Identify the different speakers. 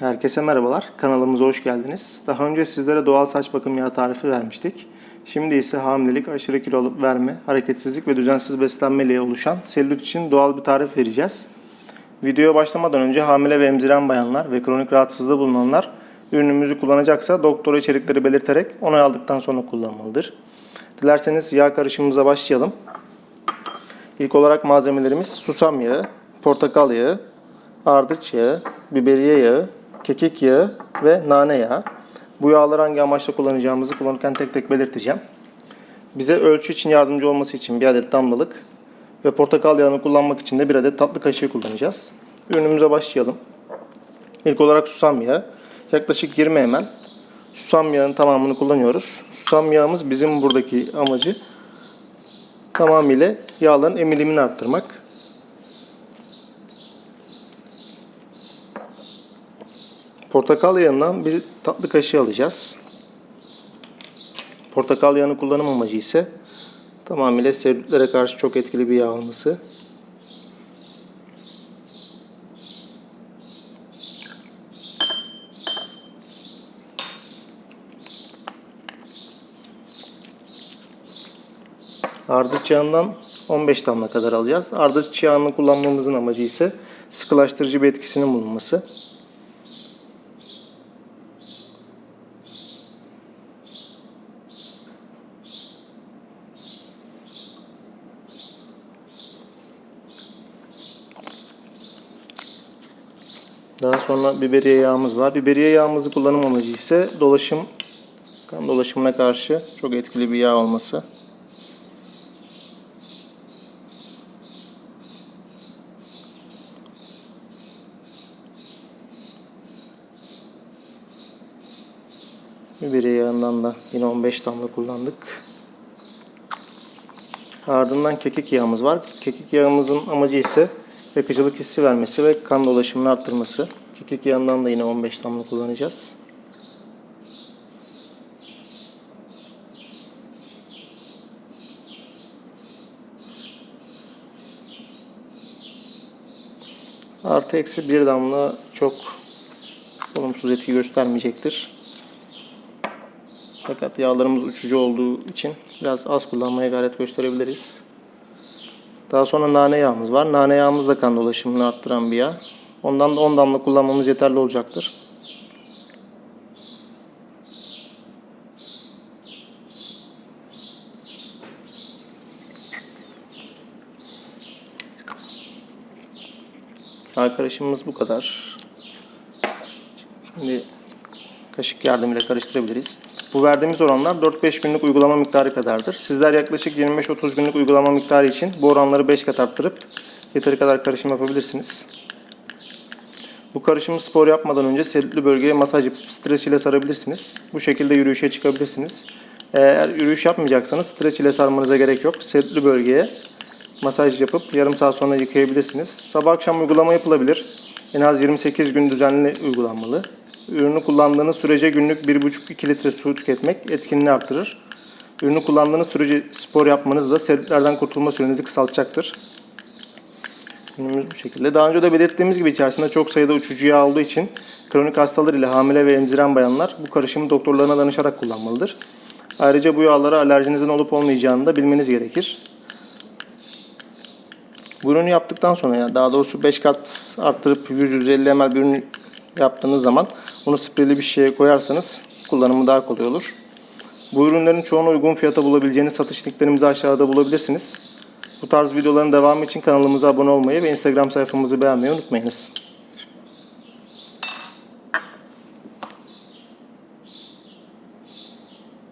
Speaker 1: Herkese merhabalar. Kanalımıza hoş geldiniz. Daha önce sizlere doğal saç bakım yağı tarifi vermiştik. Şimdi ise hamilelik, aşırı kilo verme, hareketsizlik ve düzensiz beslenme ile oluşan selülit için doğal bir tarif vereceğiz. Videoya başlamadan önce hamile ve emziren bayanlar ve kronik rahatsızlığı bulunanlar ürünümüzü kullanacaksa doktora içerikleri belirterek onay aldıktan sonra kullanmalıdır. Dilerseniz yağ karışımımıza başlayalım. İlk olarak malzemelerimiz susam yağı, portakal yağı, ardıç yağı, biberiye yağı, kekik yağı ve nane yağı. Bu yağları hangi amaçla kullanacağımızı kullanırken tek tek belirteceğim. Bize ölçü için yardımcı olması için bir adet damlalık ve portakal yağını kullanmak için de bir adet tatlı kaşığı kullanacağız. Ürünümüze başlayalım. İlk olarak susam yağı. Yaklaşık 20 ml. Susam yağının tamamını kullanıyoruz. Susam yağımız bizim buradaki amacı tamamıyla yağların emilimini arttırmak. Portakal yağından bir tatlı kaşığı alacağız. Portakal yağını kullanım amacı ise tamamıyla selülitlere karşı çok etkili bir yağ olması. Ardıç yağından 15 damla kadar alacağız. Ardıç yağını kullanmamızın amacı ise sıkılaştırıcı bir etkisinin bulunması. Daha sonra biberiye yağımız var. Biberiye yağımızı kullanım amacı ise dolaşım, kan dolaşımına karşı çok etkili bir yağ olması. Biberiye yağından da yine 15 damla kullandık. Ardından kekik yağımız var. Kekik yağımızın amacı ise yakıcılık hissi vermesi ve kan dolaşımını arttırması. Kekik yağından da yine 15 damla kullanacağız. Artı eksi bir damla çok olumsuz etki göstermeyecektir. Fakat yağlarımız uçucu olduğu için biraz az kullanmaya gayret gösterebiliriz. Daha sonra nane yağımız var. Nane yağımız da kan dolaşımını arttıran bir yağ. Ondan da 10 damla kullanmamız yeterli olacaktır. Yağ karışımımız bu kadar. Şimdi kaşık yardımıyla karıştırabiliriz. Bu verdiğimiz oranlar 4-5 günlük uygulama miktarı kadardır. Sizler yaklaşık 25-30 günlük uygulama miktarı için bu oranları 5 kat arttırıp yeteri kadar karışım yapabilirsiniz. Bu karışımı spor yapmadan önce selülitli bölgeye masaj yapıp streç ile sarabilirsiniz. Bu şekilde yürüyüşe çıkabilirsiniz. Eğer yürüyüş yapmayacaksanız streç ile sarmanıza gerek yok. Selülitli bölgeye masaj yapıp yarım saat sonra yıkayabilirsiniz. Sabah akşam uygulama yapılabilir. En az 28 gün düzenli uygulanmalı. Ürünü kullandığınız sürece günlük 1,5-2 litre su tüketmek etkinliğini artırır. Ürünü kullandığınız sürece spor yapmanız da selülitlerden kurtulma sürenizi kısaltacaktır. Ürünümüz bu şekilde. Daha önce de belirttiğimiz gibi içerisinde çok sayıda uçucu yağ olduğu için kronik hastalar ile hamile ve emziren bayanlar bu karışımı doktorlarına danışarak kullanmalıdır. Ayrıca bu yağlara alerjinizin olup olmayacağını da bilmeniz gerekir. Bu ürünü yaptıktan sonra yani daha doğrusu 5 kat arttırıp 100-150 ml bir ürün yaptığınız zaman onu spreyli bir şeye koyarsanız kullanımı daha kolay olur. Bu ürünlerin çoğunu uygun fiyata bulabileceğiniz satış linklerimizi aşağıda bulabilirsiniz. Bu tarz videoların devamı için kanalımıza abone olmayı ve Instagram sayfamızı beğenmeyi unutmayınız.